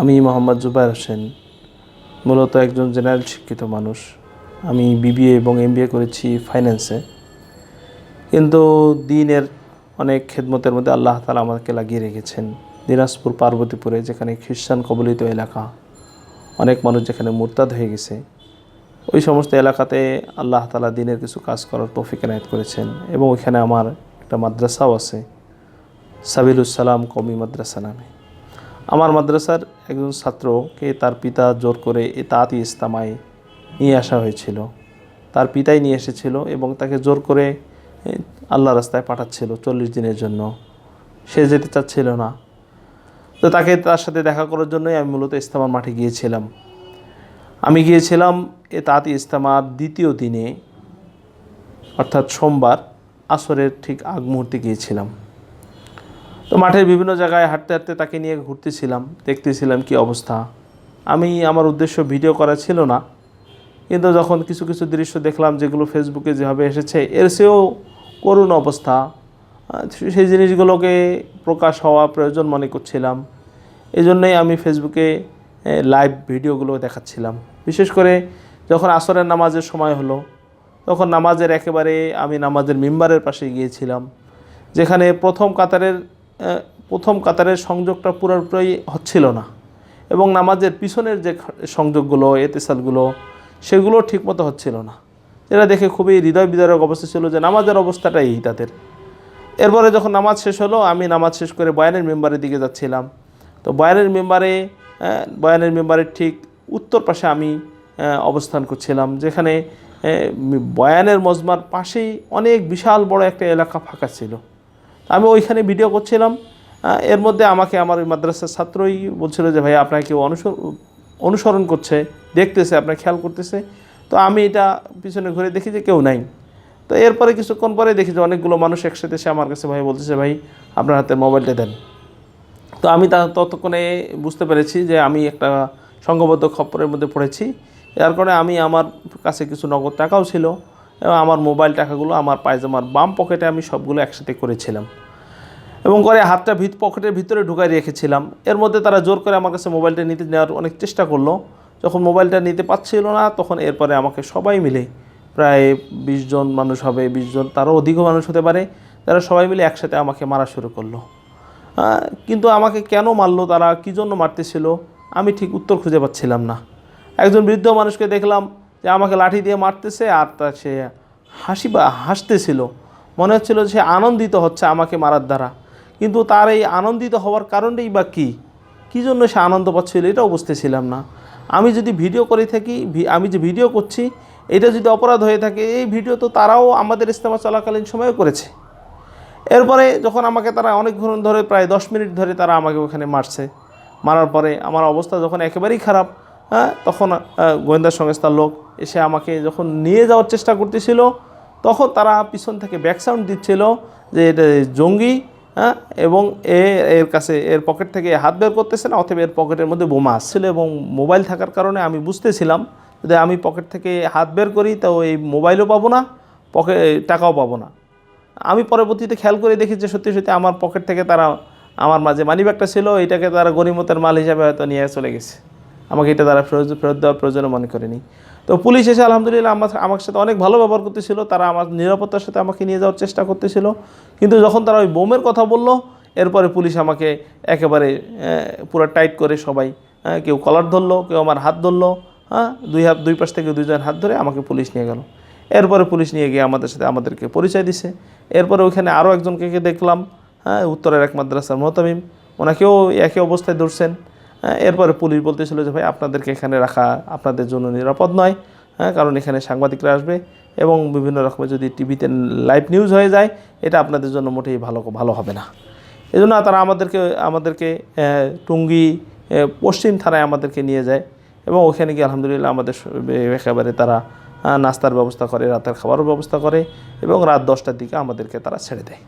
আমি মোহাম্মদ জুবাইর হোসেন, মূলত একজন জেনারেল শিক্ষিত মানুষ। আমি বিবিএ এবং এমবিএ করেছি ফাইন্যান্সে কিন্তু দিনের অনেক খেদমতের মধ্যে আল্লাহ তালা আমাকে লাগিয়ে রেখেছেন। দিনাজপুর পার্বতীপুরে, যেখানে খ্রিস্টান কবলিত এলাকা। অনেক মানুষ যেখানে মুরতাদ হয়ে গেছে। ওই সমস্ত এলাকাতে আল্লাহ তালা দিনের কিছু কাজ করার তৌফিক এনায়ত করেছেন এবং ওইখানে আমার একটা মাদ্রাসাও আছে। সাবিলুসালাম কমি মাদ্রাসা নামে। আমার মাদ্রাসার একজন ছাত্রকে তার পিতা জোর করে এ তাঁতি ইস্তামায় নিয়ে আসা হয়েছিল। তার পিতাই নিয়ে এসেছিল এবং তাকে জোর করে আল্লাহ রাস্তায় পাঠাচ্ছিল চল্লিশ দিনের জন্য। সে যেতে চাচ্ছিল না। তো তাকে তার সাথে দেখা করার জন্যই আমি মূলত ইস্তামার মাঠে গিয়েছিলাম। আমি গিয়েছিলাম এ তাঁতি ইস্তামার দ্বিতীয় দিনে, অর্থাৎ সোমবার, আসরের ঠিক আগ মুহূর্তে গিয়েছিলাম। তো মাঠের বিভিন্ন জায়গায় হাঁটতে হাঁটতে তাকে নিয়ে ঘুরতেছিলাম, দেখতেছিলাম কি অবস্থা। আমি, আমার উদ্দেশ্য ভিডিও করা ছিল না, কিন্তু যখন কিছু কিছু দৃশ্য দেখলাম যেগুলো ফেসবুকে যেভাবে এসেছে, এর চেয়েও করুণ অবস্থা। সেই জিনিসগুলোকে প্রকাশ হওয়া প্রয়োজন মনে করছিলাম। এই জন্যই আমি ফেসবুকে লাইভ ভিডিওগুলো দেখাচ্ছিলাম। বিশেষ করে যখন আসরের নামাজের সময় হলো, তখন নামাজের একেবারে আমি নামাজের মেম্বারের পাশে গিয়েছিলাম, যেখানে প্রথম কাতারের প্রথম কাতারের সংযোগটা পুরোপুরি হচ্ছিল না। এবং নামাজের পিছনের যে সংযোগগুলো, এতেসালগুলো, সেগুলো ঠিকমতো হচ্ছিল না। যেটা দেখে খুবই হৃদয় বিদারক অবস্থা ছিল যে নামাজের অবস্থাটা এই তাদের। এরপরে যখন নামাজ শেষ হলো, আমি নামাজ শেষ করে বয়ানের মেম্বারের দিকে যাচ্ছিলাম। তো বয়ানের মেম্বারে বয়ানের মেম্বারের ঠিক উত্তর পাশে আমি অবস্থান করছিলাম, যেখানে বয়ানের মজমার পাশেই অনেক বিশাল বড় একটা এলাকা ফাঁকা ছিল। আমি ওইখানে ভিডিও করছিলাম। এর মধ্যে আমাকে আমার ওই মাদ্রাসার ছাত্রই বলছিল যে ভাই আপনাকে কেউ অনুসরণ করছে, দেখতেছে, আপনার খেয়াল করতেছে। তো আমি এটা পিছনে ঘুরে দেখি যে কেউ নাই। তো এরপরে কিছুক্ষণ পরে দেখি যে অনেকগুলো মানুষ একসাথে এসে আমার কাছে ভাই বলতেছে, ভাই, আপনার হাতে মোবাইলটা দেন। তো আমি তা ততক্ষণে বুঝতে পেরেছি যে আমি একটা সংঘবদ্ধ খপ্পরের মধ্যে পড়েছি। যার কারণে আমি আমার কাছে কিছু নগদ টাকাও ছিল। আমার মোবাইল টাকাগুলো আমার পায়জামার বাম পকেটে আমি সবগুলো একসাথে করেছিলাম। এবং করে হাতটা ভিত পকেটের ভিতরে ঢুকাই রেখেছিলাম। এর মধ্যে তারা জোর করে আমার কাছে মোবাইলটা নিতে নেওয়ার অনেক চেষ্টা করল। যখন মোবাইলটা নিতে পারছিল না, তখন এরপরে আমাকে সবাই মিলে প্রায় বিশ জন মানুষ হবে, বিশ জন, তারও অধিকও মানুষ হতে পারে, তারা সবাই মিলে একসাথে আমাকে মারা শুরু করল। কিন্তু আমাকে কেন মারলো, তারা কী জন্য মারতেছিল, আমি ঠিক উত্তর খুঁজে পাচ্ছিলাম না। একজন বৃদ্ধ মানুষকে দেখলাম যে আমাকে লাঠি দিয়ে মারতেছে আর তা সে হাসি বা হাসতেছিল। মনে হচ্ছিল সে আনন্দিত হচ্ছে আমাকে মারার দ্বারা। কিন্তু তার এই আনন্দিত হওয়ার কারণটাই বা কী? কী জন্য সে আনন্দ পাচ্ছিল এটাও বুঝতেছিলাম না। আমি যদি ভিডিও করে থাকি আমি যে ভিডিও করছি, এটা যদি অপরাধ হয়ে থাকে, এই ভিডিও তো তারাও আমাদের ইস্তেমা চলাকালীন সময়ে করেছে। এরপরে যখন আমাকে তারা অনেকক্ষণ ধরে, প্রায় দশ মিনিট ধরে তারা আমাকে ওখানে মারছে। মারার পরে আমার অবস্থা যখন একেবারেই খারাপ হ্যাঁ তখন গোয়েন্দা সংস্থার লোক এসে আমাকে যখন নিয়ে যাওয়ার চেষ্টা করতেছিল, তখন তারা পিছন থেকে ব্যাকসাউন্ড দিচ্ছিল যে এটা জঙ্গি হ্যাঁ এবং এ, এর কাছে, এর পকেট থেকে হাত বের করতেছে না, অথবা এর পকেটের মধ্যে বোমা আসছিল এবং মোবাইল থাকার কারণে আমি বুঝতেছিলাম যদি আমি পকেট থেকে হাত বের করি, তো এই মোবাইলও পাবো না পকেট টাকাও পাবো না। আমি পরবর্তীতে খেয়াল করে দেখি যে সত্যি সত্যি আমার পকেট থেকে তারা আমার মাঝে মানি ব্যাগটা ছিল, এটাকে তারা গরিমতের মাল হিসাবে হয়তো নিয়ে চলে গেছে। আমাকে এটা তারা ফেরত ফেরত দেওয়ার প্রয়োজন মনে করেনি। তো পুলিশ এসে আলহামদুলিল্লাহ আমার আমার সাথে অনেক ভালো ব্যবহার করতেছিল তারা আমার নিরাপত্তার সাথে আমাকে নিয়ে যাওয়ার চেষ্টা করতেছিল। কিন্তু যখন তারা ওই বোমের কথা বলল এরপরে পুলিশ আমাকে একেবারে পুরো টাইট করে সবাই হ্যাঁ, কেউ কলার ধরলো কেউ আমার হাত ধরলো হ্যাঁ দুই হাত দুই পাশ থেকে দুইজন হাত ধরে আমাকে পুলিশ নিয়ে গেল। এরপরে পুলিশ নিয়ে গিয়ে আমাদের সাথে আমাদেরকে পরিচয় দিছে। এরপরে ওইখানে আরও একজনকে দেখলাম হ্যাঁ উত্তরের এক মাদ্রাসার মোহতামিম। ওনাকেও একই অবস্থায় ধরছেন। এরপরে পুলিশ বলতেছিল যে, ভাই, আপনাদেরকে এখানে রাখা আপনাদের জন্য নিরাপদ নয়। হ্যাঁ কারণ এখানে সাংবাদিকরা আসবে এবং বিভিন্ন রকমের যদি টিভিতে লাইভ নিউজ হয়ে যায়, এটা আপনাদের জন্য মোটেই ভালো ভালো হবে না। এই জন্য তারা আমাদেরকে আমাদেরকে টুঙ্গি পশ্চিম থানায় আমাদেরকে নিয়ে যায় এবং ওখানে গিয়ে আলহামদুলিল্লাহ আমাদের একেবারে তারা নাস্তার ব্যবস্থা করে, রাতের খাবারও ব্যবস্থা করে এবং রাত দশটার দিকে আমাদেরকে তারা ছেড়ে দেয়।